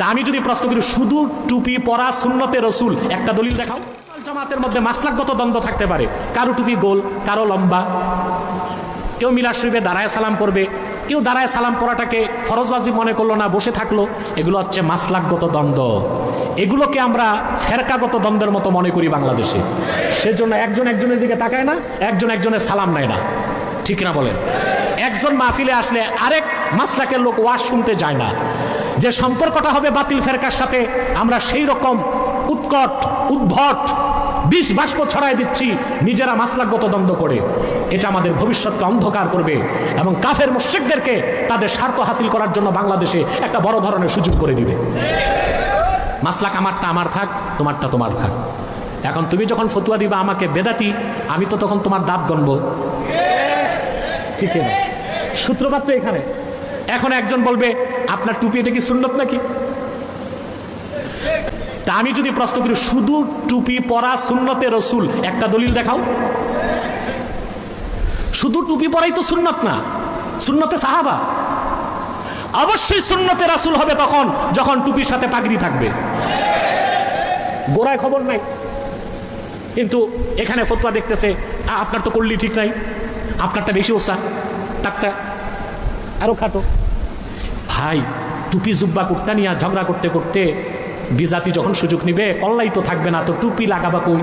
তা আমি যদি প্রশ্ন করি, শুধু টুপি পরা সুন্নতে রসুল, একটা দলিল দেখাও। জামাতের মধ্যে মাসলাকগত দ্বন্দ্ব থাকতে পারে। কারও টুপি গোল, কারও লম্বা। কেউ মিলা শরীফে দাঁড়ায় সালাম করবে কেউ দাঁড়ায় সালাম পড়াটাকে ফরজবাজি মনে করল না, বসে থাকল। এগুলো হচ্ছে মাসলাকগত দ্বন্দ্ব। এগুলোকে আমরা ফেরকাগত দ্বন্দ্বের মতো মনে করি বাংলাদেশে। সেজন্য একজন একজনের দিকে তাকায় না, একজন একজনের সালাম নেয় না। ঠিক না বলেন? একজন মাহফিলে আসলে আরেক মাসলাকের লোক ওয়াজ শুনতে যায় না। যে সম্পর্কটা হবে বাতিল ফেরকার সাথে, আমরা সেই রকম উৎকট, উদ্ভট, বিষ বাষ্প ছড়াই দিচ্ছি, নিজেরা মাসলাকগত দ্বন্দ্ব করে। এটা আমাদের ভবিষ্যৎকে অন্ধকার করবে এবং কাফের মুশ্রিকদেরকে তাদের স্বার্থ হাসিল করার জন্য বাংলাদেশে একটা বড় ধরনের সুযোগ করে দিবে। মাসলাক আমারটা আমার থাক, তোমারটা তোমার থাক। এখন তুমি যখন ফতুয়া দিবা আমাকে বেদাতি, আমি তো তখন তোমার দাঁত গণব ঠিক সূত্রপাত তো এখানে। এখন একজন বলবে, আপনার টুপি, এটা কি সুন্নত নাকি? তা আমি যদি প্রশ্ন করি, শুধু টুপি পরা সুন্নতে রসুল, একটা দলিল দেখাও। শুধু টুপি পরাই তো সুন্নত না, সুন্নতে সাহাবা। অবশ্যই সুন্নতে রাসুল হবে তখন, যখন টুপির সাথে পাগড়ি থাকবে। গোড়ায় খবর নাই। কিন্তু এখানে ফতোয়া দেখতেছে আপনার তো করলি ঠিক নাই। আপনারটা বেশি ওসা, তারটা আরও খাটো। ভাই, টুপি জুব্বা কুর্তা নিয়ে ঝগড়া করতে করতে বিজাতি যখন সুযোগ নিবে, কল্লাই তো থাকবে না, তো টুপি লাগাবা কই?